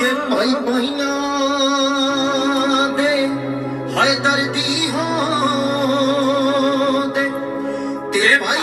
দিকে পাই পাই না দে? হয় দর্দি হো দে তেরে ভাই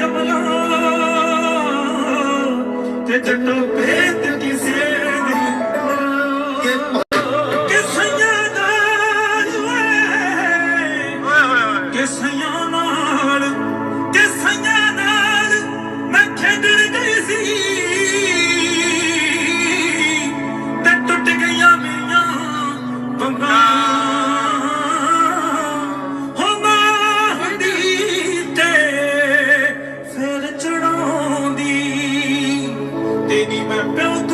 ਯਮਲਾ ਤੇ ਜੱਟ ਭੇਦ ਕਿਸੇ ਦੀ ਕਿਸਿਆਂ ਦਾ ਜੁਏ ਕਿਸਿਆਂ ਨਾਲ ਕਿਸਿਆਂ ਨਾਲ ਮੈਂ ਖੇਡਣ ਗਈ ਸੀ। ਤੇ ਟੁੱਟ ਗਈਆਂ ਮੇਰੀਆਂ ਬੰਗਾ baby, my belt.